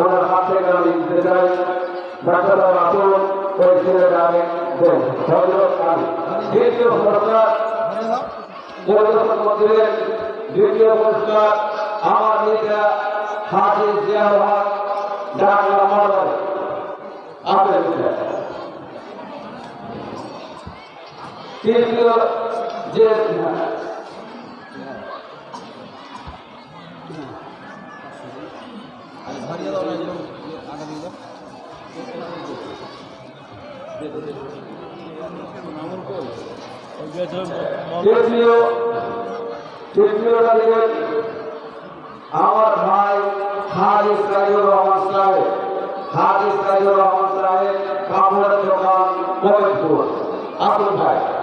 ওনার হাত আমি দিতে চাই। ডাক্তার আসুন, ওই ছেলেটা আমি দেন। দ্বিতীয় পুরস্কার মন্দিরের দ্বিতীয় পুরস্কার, আমার নিজেরা হাজির জিয়াবাদ ডাকলা মহোদয় আপনার তৃতীয় যে ধরিয়ে দাও না এরকম আগে দিয়ে দাও তৃতীয় তৃতীয় তারিখে আমার ভাই হাজির সাইদুর রহমান সাহেব হাজির সাইদুর রহমান সাহেব কাপড়ের দোকান কয়েকপুর আসুন ভাই।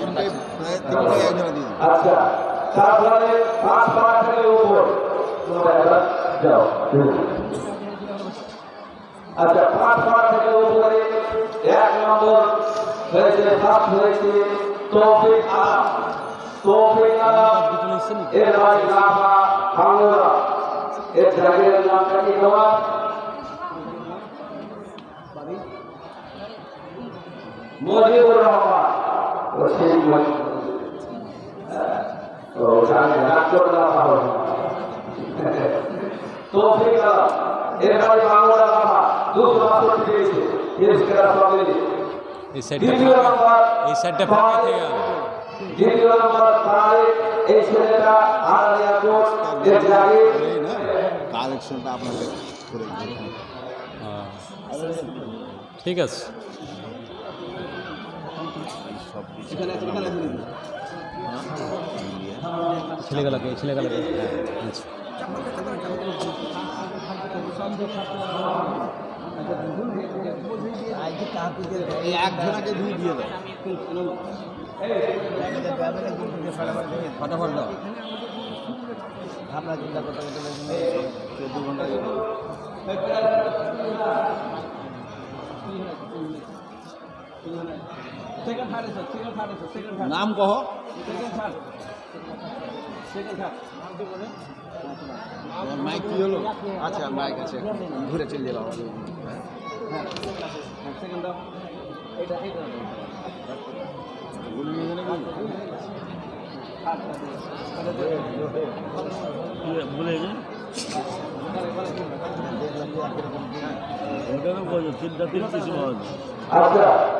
তিনটেই প্রায় তিনটেই এক জনা দিয়ে দিই আচ্ছা তারপরে পাঁচ পাঁচ থেকে উপর। তোমরা এবার যাও আচ্ছা পাঁচ পাঁচ থেকে উপরে এক নম্বর হয়েছে ফার্স্ট হয়েছে তৌফিক আলম। তৌফিক আলম এর ভাই নাফা ভাঙ্গুরা। এর জাগিরের নামটা কি তোমার? মজিবুর রহমান। ও সেই মজিবুর তো ওখানে ডাক্তার না পাবো তৌফিক আলম এর ভাই বাংলা বাবা দুশো বাষট্টি দিয়েছে এর সঙ্গে এই সাইডটা দ্বিতীয় নম্বর এই সাইডটা ফাঁকা থেকে গেল দ্বিতীয় নম্বর তারিখ এই ছেলেটা আড়াইয়া কোট এর জাগির এই না কালেকশনটা আপনাদের করে দিই হ্যাঁ। ঠিক আছে সব কিছু। ছেলেগুলোকে ছেলেগুলোকে আচ্ছা। এই এক জনাকে দুই দিয়ে দাও ফটাফট দাও চোদ্দ ঘণ্টা নাম কহ। মাইক কি হলো? আচ্ছা মাইক আছে। ঘুরে চলে যাব ভুলে গেছে? ওটা তো বলছো তিনটা তিরিশ মাস আচ্ছা।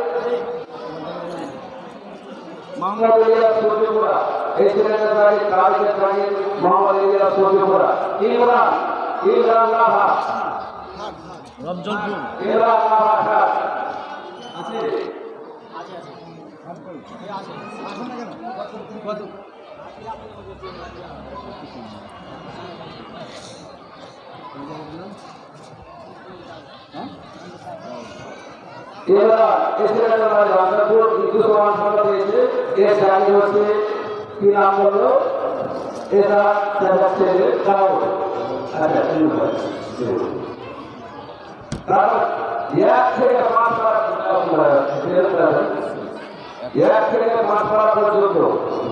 ইলিয়াস সূর্যপুরা বাড়ি তারিখের বাড়ি মোহাম্মদ ইলিয়াস সূর্যপুরা ইমরান ইমরান লাভা রমজনপুর ইমরান লাভা খান আছে? এবার এসে আমার রাজাপুর বিদ্যুৎ সমান সংখ্যা রয়েছে এর গাড়ি হচ্ছে কি নাম বলল এটা দেখাচ্ছে কাউ আচ্ছা ঠিক আছে তারপর এক থেকে পাঁচ এক থেকে পাঁচ পারা পর্যন্ত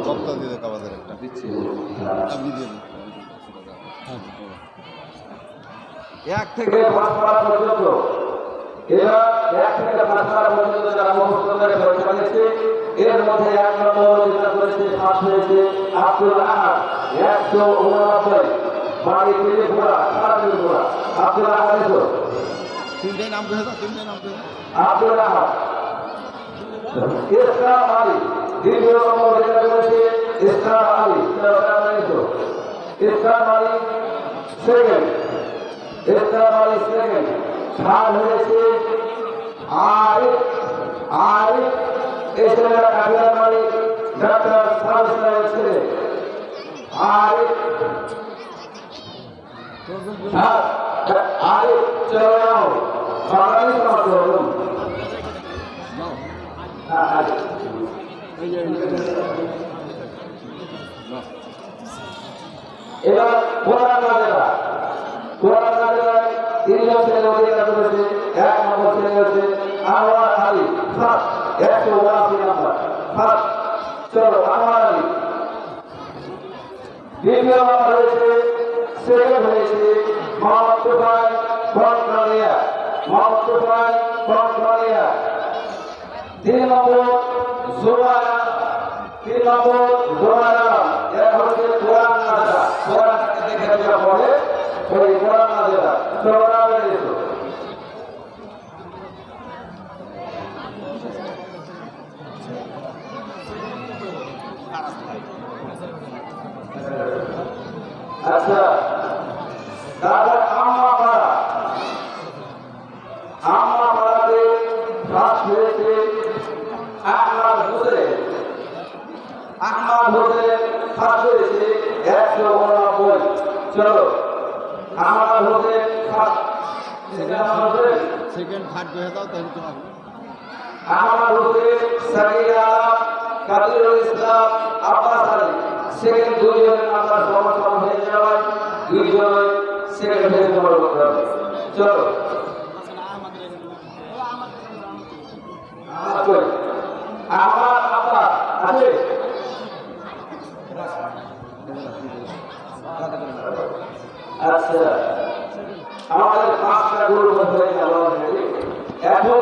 কপ্তা দিয়ে দেখ আমাদের একটা। দিচ্ছি। আপনি দিয়ে এক থেকে পাঁচ পারা পর্যন্ত এবার এক থেকে পাঁচ পারা পর্যন্ত যারা মুখস্থ করে পরীক্ষা দিচ্ছে এর মধ্যে এক নম্বর যেটা করেছে পাস হয়েছে আব্দুল আহাদ। একশো উননব্বই বাড়ি থেকে ঘোড়া সারা দিন ঘোড়া আব্দুল আহাদ তিনটাই নাম দাও তিনটাই নাম আব্দুল আহাদ। ইসলাম আলী দ্বিতীয় নম্বর যেটা করেছে Islam Ali. Islam Ali second. Islam Ali second. Third হয়েছে আরিফ আরিফ এই ছেলেটা কাঠিয়ার মালিক ডাক্তার সাহসিনের ছেলে আরিফ হ্যাঁ আরিফ চলে যাও বাঙালি সমাজ করুন হ্যাঁ এবার কোরআন নাজেরা কোরআন নাজেরা তিনজন ছেলে এক নম্বর ছেলে হচ্ছে আনোয়ার আলী ফার্স্ট একশো উনআশি নাম্বার। ফার্স্ট, চলো আলী দ্বিতীয় নাম্বার হয়েছে সেকেন্ড হয়েছে ফ্রন্টমানিয়া মোহাম্মদ তুফান ফ্রন্টমানিয়া তিন নম্বর জোয়ারা তিন নম্বর জোয়ারা এরা হচ্ছে কোরআন নাজা কোরআনটাকে দেখে যেটা পড়ে ওই কোরআন নাজা জোয়ারা বেরিয়ে আচ্ছা তারপর আম্মা পাড়া আম্মা পাড়াতে ফার্স্ট হয়েছে আহমাদ হোসেন। আহমাদ হোসেন ফার্স্ট হয়েছে একশো উননব্বই চলো Ahmad Hossain first second third হয়ে দাও তাহলে তোমার আহমদ হোসেন সাকির কাদিরুল ইসলাম আব্বাস আলী। সেকেন্ড দুইজনের নাম্বার সমান হয়ে যাওয়ায় দুইজন সেকেন্ড হয়ে করতে হবে চলো আমার আপা আছে আচ্ছা আমাদের পাঁচটা গরু হয়ে গেল এখন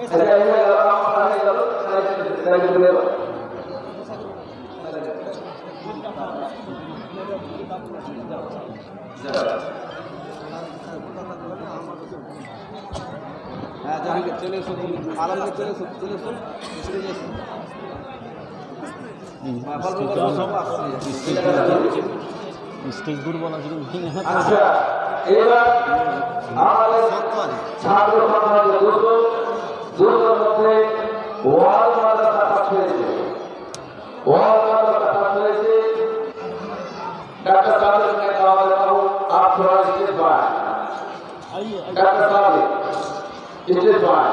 এই গেল আমার হয়ে জাহাঙ্গীর চলে এসো আরামকে চলে এসো। চলে এসো চলে এসো হ্যাঁ, সব আসছে। স্টেজ দুর্বল আছে এবার আমাদের ছাত্র সমাজের দুটো দুটোর মধ্যে ওয়াল মাদ্রাসা পাঠ হয়েছে ওয়াল মাদ্রাসা পাঠ হয়েছে ডাক্তার সাহেবের নেতা আমাদের বাবু আপনারা স্টেজ পায় ডাক্তার সাহেব স্টেজ পায়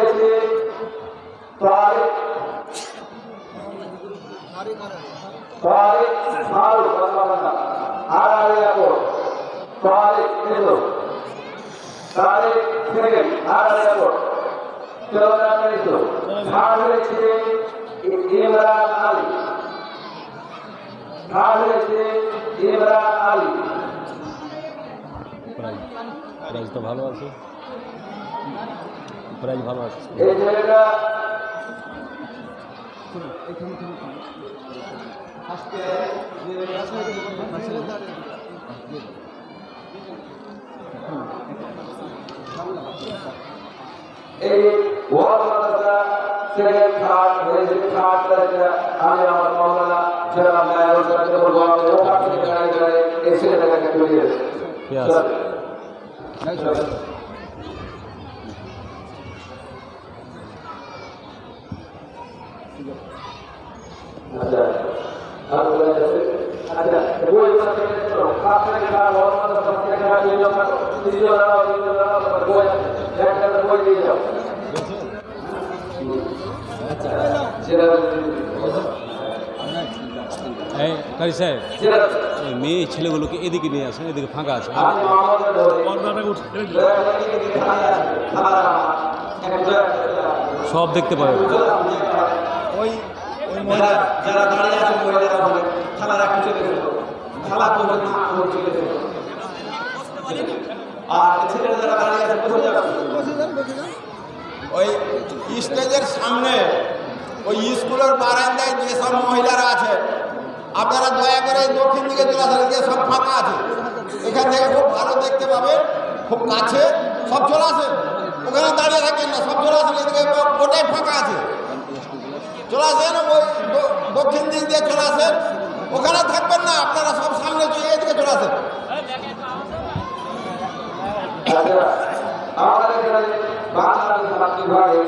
চৌদ্দ মিনিট থার্ড হয়েছে ইমরান আলী থার্ড হয়েছে ইমরান আলী প্রাইজ তো ভালো আছে প্রাইজ এই ছেলেটা এই ওয়ার্ড মাদ্রাসা সেকেন্ড থার্ড হয়েছে থার্ড তারিখে আমি আমার মৌলানা জনাব নায়ক হোসেনকে বলব আমি ওখান থেকে গাড়ি গাড়ি এই ছেলেটাকে একটু নিয়ে পেঁয়াজ। চল। চল। আচ্ছা আর বলে যাচ্ছে আচ্ছা বই আছে তো পাঁচ টাকা খাওয়া বড় মাছ পাঁচ টাকা খাওয়া দিয়ে যাও তিরিশ টাকা তিরিশ টাকা বই এক টাকা বই দিয়ে যাও সেটা এই কারি সাহেব। মেয়ে ছেলেগুলোকে এদিকে নিয়ে আসেন এদিকে ফাঁকা আছে। সব দেখতে পাবে। ওই ওই যারা দাঁড়িয়ে আছে মহিলারা হবে খালা রাখি চলে গেল খালা না চলে আর ছেলেরা যারা দাঁড়িয়ে আছে বসে যাবে। ওই স্টেজের সামনে, ওই স্কুলের বারান্দায় যেসব মহিলারা আছে, আপনারা দয়া করে দক্ষিণ দিকে চলে আসেন, এদিকে সব ফাঁকা আছে। এখান থেকে খুব ভালো দেখতে পাবে খুব কাছে সব চলে আসেন ওখানে দাঁড়িয়ে থাকেন না, সব চলে আসেন, এদিকে গোটাই ফাঁকা আছে। চলে আসেন, ওই দক্ষিণ দিক দিয়ে চলে আসেন। ওখানে থাকবেন না, আপনারা সব সামনে এদিকে চলে আসেন। আমাদের বাংলা মাতৃভাগে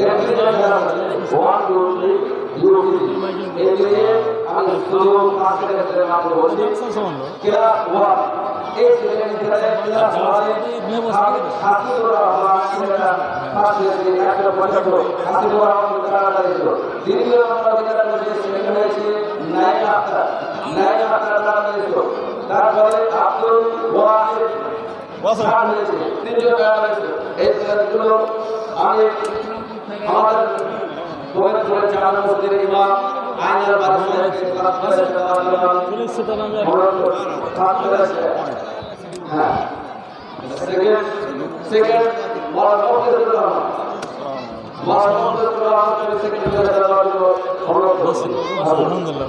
এখানে এরা ওয়ান টু থ্রি জিরো এগুলি আমি শুধু নাম বলছি কেরা ওয়ান এই কেরা যেটা সেখানে আক্তার তারা দাঁড়িয়েছিল তারপরে আব্দুল ওয়াহিদ খান হয়েছে তৃতীয় কারা রয়েছে। এই ছেলেগুলো আমি আমাদের বইয়ের পরে চার ইমাম করেছে হ্যাঁ। সেকেন্ড হয়ে। জন্য করছি আলহামদুলিল্লাহ।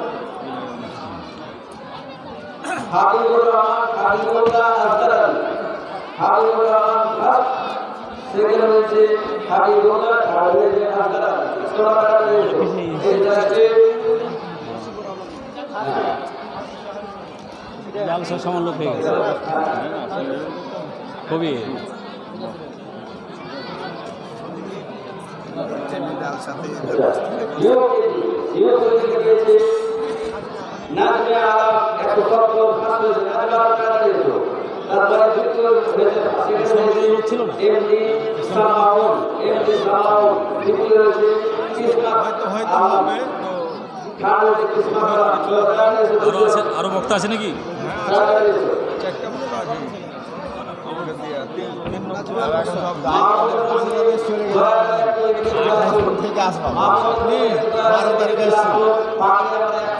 হাবিবুর রহমান হাবিবুল্লাহ আফতার হাবিবুর রহমান ফার্স্ট সেকেন্ড হয়েছে হাবিবুল্লাহ এই জায়গাতে হয়ে গেছে। খুবই নাজমে দ্বিতীয় হয়েছে এমডি সামাউন এমডি হয়েছে কৃষ্ণা আলম ষোলো টাকা দিয়েছিল আরও আছে আরও বক্তা আছে নাকি? থেকে আসলাম বারো তারিখে